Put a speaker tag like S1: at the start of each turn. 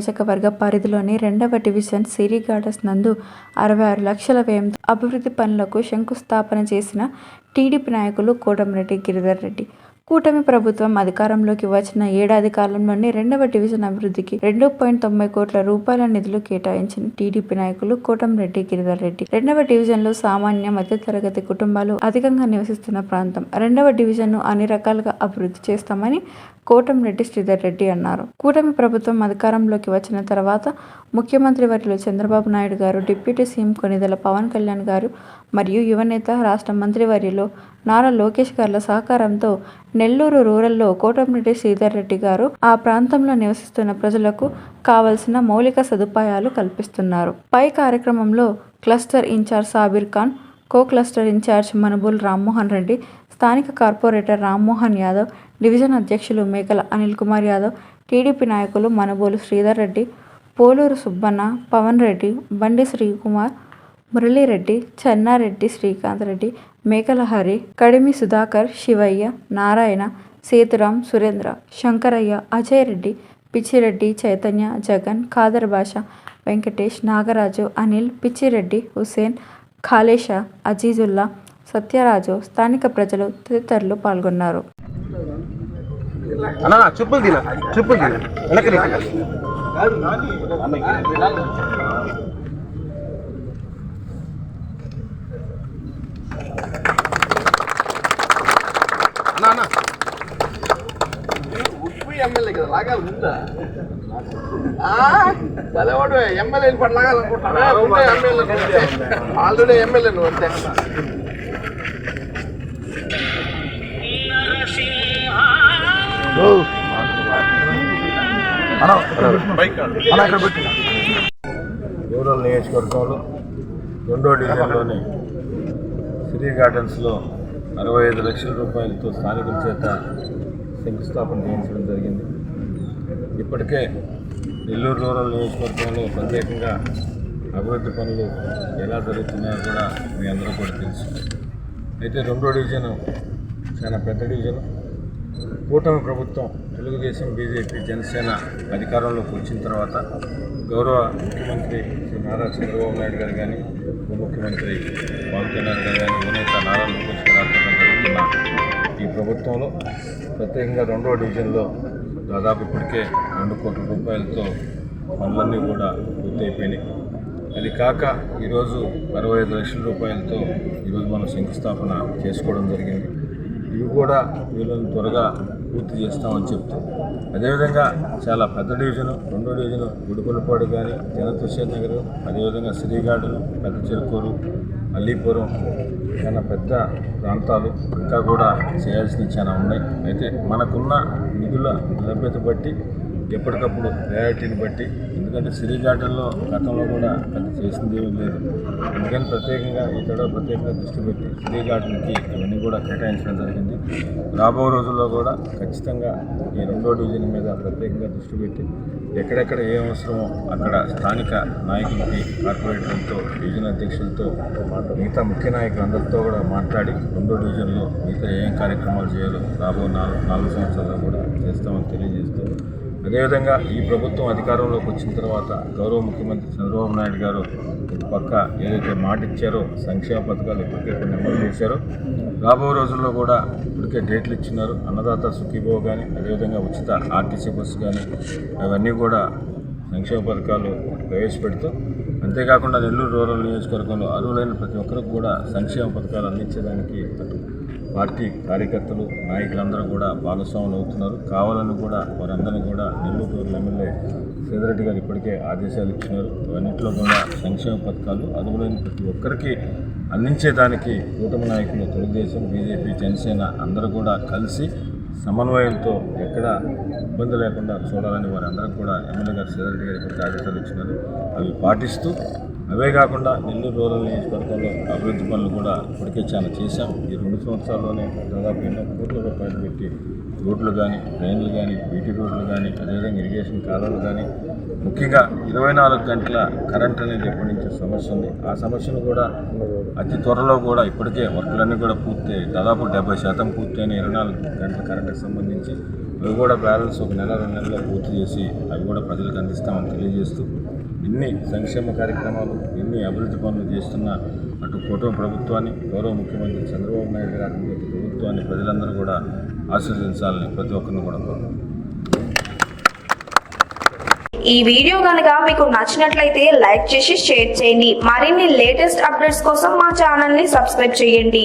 S1: నియోజకవర్గ పరిధిలోని రెండవ డివిజన్ సిరి గార్డెన్స్ నందు అరవై ఆరు లక్షల వ్యయంతో అభివృద్ధి పనులకు శంకుస్థాపన చేసిన టీడీపీ నాయకులు కోటమిరెడ్డి గిరిధర్ రెడ్డి. కూటమి ప్రభుత్వం అధికారంలోకి వచ్చిన ఏడాది కాలంలోనే రెండవ డివిజన్ అభివృద్ధికి రెండు పాయింట్ తొంభై కోట్ల రూపాయల నిధులు కేటాయించిన టీడీపీ నాయకులు కోటంరెడ్డి గిరిధర్ రెడ్డి. రెండవ డివిజన్లో సామాన్య మధ్యతరగతి కుటుంబాలు అధికంగా నివసిస్తున్న ప్రాంతం. రెండవ డివిజన్ను అన్ని రకాలుగా అభివృద్ధి చేస్తామని కోటంరెడ్డి శ్రీధర్ రెడ్డి అన్నారు. కూటమి ప్రభుత్వం అధికారంలోకి వచ్చిన తర్వాత ముఖ్యమంత్రి వర్యులు చంద్రబాబు నాయుడు గారు డిప్యూటీ సీఎం కొనిదెల పవన్ కళ్యాణ్ గారు మరియు యువనేత రాష్ట్ర మంత్రివర్యులు నారా లోకేష్ గారుల సహకారంతో నెల్లూరు రూరల్లో కోటమిరెడ్డి శ్రీధర్ రెడ్డి గారు ఆ ప్రాంతంలో నివసిస్తున్న ప్రజలకు కావలసిన మౌలిక సదుపాయాలు కల్పిస్తున్నారు. పై కార్యక్రమంలో cluster incharge Sabir Khan co cluster incharge మనుబుల్ Rammohan Reddy స్థానిక కార్పొరేటర్ రామ్మోహన్ యాదవ్ డివిజన్ అధ్యక్షులు మేకల అనిల్ కుమార్ యాదవ్ టీడీపీ నాయకులు మనుబోలు శ్రీధర్ రెడ్డి పోలూరు సుబ్బన్న పవన్ రెడ్డి బండి శ్రీకుమార్ మురళీరెడ్డి చెన్నారెడ్డి శ్రీకాంత్ రెడ్డి మేకలహరి కడిమి సుధాకర్ శివయ్య నారాయణ సేతురాం సురేంద్ర శంకరయ్య అజయ్ రెడ్డి పిచ్చిరెడ్డి చైతన్య జగన్ ఖాదర్ భాష వెంకటేష్ నాగరాజు అనిల్ పిచ్చిరెడ్డి హుసేన్ ఖాళేష అజీజుల్లా సత్యరాజు స్థానిక ప్రజలు తదితరులు పాల్గొన్నారు.
S2: చెప్పులు
S3: ఎమ్మెల్యే కదా లాగాలి ముందా భలేవాడు ఎమ్మెల్యే ఇప్పుడు లాగాలనుకుంటున్నా ఉంటే ఎమ్మెల్యే ఆల్రెడీ ఎమ్మెల్యే నువ్వు అంతే
S4: రూరల్ నియోజకవర్గంలో రెండో డివిజన్లోని సిటీ గార్డెన్స్లో అరవై ఐదు లక్షల రూపాయలతో స్థానికుల చేత శంకుస్థాపన చేయించడం జరిగింది. ఇప్పటికే నెల్లూరు రూరల్ నియోజకవర్గంలో ప్రత్యేకంగా అభివృద్ధి పనులు ఎలా జరుగుతున్నాయో కూడా మీ అందరూ కూడా తెలుసు. అయితే రెండో డివిజన్ చాలా పెద్ద డివిజన్. కూటమి ప్రభుత్వం తెలుగుదేశం బీజేపీ జనసేన అధికారంలోకి వచ్చిన తర్వాత గౌరవ ముఖ్యమంత్రి శ్రీ నారా చంద్రబాబు నాయుడు గారు కానీ ఉప ముఖ్యమంత్రి పవన్ కళ్యాణ్ గారు కానీ ప్రభుత్వంలో ప్రత్యేకంగా రెండవ డివిజన్లో దాదాపు ఇప్పటికే రెండు కోట్ల రూపాయలతో పనులన్నీ కూడా పూర్తయిపోయినాయి. అది కాక ఈరోజు అరవై ఐదు లక్షల రూపాయలతో ఈరోజు మనం శంకుస్థాపన చేసుకోవడం జరిగింది. ఇవి కూడా వీళ్ళని త్వరగా పూర్తి చేస్తామని చెప్తూ అదేవిధంగా చాలా పెద్ద డివిజను రెండో డివిజను గుడికొలపాడు కానీ జనతుషేర్ నగర్ అదేవిధంగా శ్రీగాడును పెద్ద చెరుకూరు అల్లీపురం చాలా పెద్ద ప్రాంతాలు ఇంకా కూడా చేయాల్సినవి చాలా ఉన్నాయి. అయితే మనకున్న నిధుల లభ్యత బట్టి ఎప్పటికప్పుడు ప్రయారిటీని బట్టి ఎందుకంటే సిరీ గతంలో కూడా అది చేసింది ఏమీ లేదు. అందుకని ప్రత్యేకంగా ఈ ప్రత్యేకంగా దృష్టి పెట్టి సిరీ ఇవన్నీ కూడా కేటాయించడం జరిగింది. రాబో రోజుల్లో కూడా ఖచ్చితంగా ఈ రెండో డివిజన్ మీద ప్రత్యేకంగా దృష్టి పెట్టి ఎక్కడెక్కడ ఏ అవసరమో అక్కడ స్థానిక నాయకులకి కార్పొరేటర్లతో డివిజన్ అధ్యక్షులతో మిగతా ముఖ్య నాయకులందరితో కూడా మాట్లాడి రెండో డివిజన్లో మిగతా ఏం కార్యక్రమాలు చేయాలో రాబో నాలుగు నాలుగు సంవత్సరాల్లో కూడా చేస్తామని తెలియజేస్తూ అదేవిధంగా ఈ ప్రభుత్వం అధికారంలోకి వచ్చిన తర్వాత గౌరవ ముఖ్యమంత్రి చంద్రబాబు నాయుడు గారు పక్క ఏదైతే మాట ఇచ్చారో సంక్షేమ పథకాలు ఇప్పటికే కొన్ని అమలు చేశారో. రాబో రోజుల్లో కూడా ఇప్పటికే డేట్లు ఇచ్చినారు. అన్నదాత సుఖీభో కానీ అదేవిధంగా ఉచిత ఆర్టీసీ బస్సు కానీ అవన్నీ కూడా సంక్షేమ పథకాలు ప్రవేశపెడుతూ అంతేకాకుండా నెల్లూరు రూరల్ నియోజకవర్గంలో అర్హులైన ప్రతి ఒక్కరికి కూడా సంక్షేమ పథకాలు అందించడానికి పార్టీ కార్యకర్తలు నాయకులందరూ కూడా భాగస్వాములు అవుతున్నారు. కావాలని కూడా వారందరినీ కూడా నెల్లూరు ఎమ్మెల్యే సేదరెడ్డి గారు ఇప్పటికే ఆదేశాలు ఇచ్చినారు. అవన్నింటిలో కూడా సంక్షేమ పథకాలు అర్హులైన ప్రతి ఒక్కరికి అందించేదానికి కూటమి నాయకులు తెలుగుదేశం బీజేపీ జనసేన అందరూ కూడా కలిసి సమన్వయంతో ఎక్కడ ఇబ్బంది లేకుండా చూడాలని వారందరూ కూడా ఎమ్మెల్యే గారు శ్రీధరెడ్డి గారు ఇప్పటికే ఇచ్చినారు. అవి పాటిస్తూ అవే కాకుండా నెల్లూరు రూరల్ నియోజకవర్గంలో అభివృద్ధి పనులు కూడా ఇప్పటికే చాలా చేశాం. ఈ రెండు సంవత్సరాల్లోనే దాదాపు ఎన్నో కోట్ల రూపాయలు పెట్టి రోడ్లు కానీ ట్రైన్లు కానీ బీటీ రోడ్లు కానీ అదేవిధంగా ఇరిగేషన్ కాలువలు కానీ ముఖ్యంగా ఇరవై నాలుగు గంటల కరెంట్ అనేది ఎప్పటి నుంచి సమస్య ఉంది. ఆ సమస్యను కూడా అతి త్వరలో కూడా ఇప్పటికే వర్కులన్నీ కూడా పూర్తి దాదాపు డెబ్బై శాతం పూర్తయిన ఇరవై నాలుగు గంటల కరెంటుకు సంబంధించి అవి కూడా బ్యాలెన్స్ ఒక నెల రెండు నెలల్లో పూర్తి చేసి అవి కూడా ప్రజలకు అందిస్తామని తెలియజేస్తూ ఇన్ని సంక్షేమ కార్యక్రమాలు ఎన్ని అభివృద్ధి పనులు చేస్తున్న అటు కుటుంబ ప్రభుత్వాన్ని గౌరవ ముఖ్యమంత్రి చంద్రబాబు నాయుడు గారి ప్రభుత్వాన్ని ప్రజలందరూ కూడా ఆశీర్వదించాలని ప్రతి ఒక్కరిని కూడా కోరుతున్నాను
S5: ఈ వీడియో కనుక మీకు నచ్చినట్లయితే లైక్ చేసి షేర్ చేయండి. మరిన్ని లేటెస్ట్ అప్డేట్స్ కోసం మా ఛానల్ని సబ్స్క్రైబ్ చేయండి.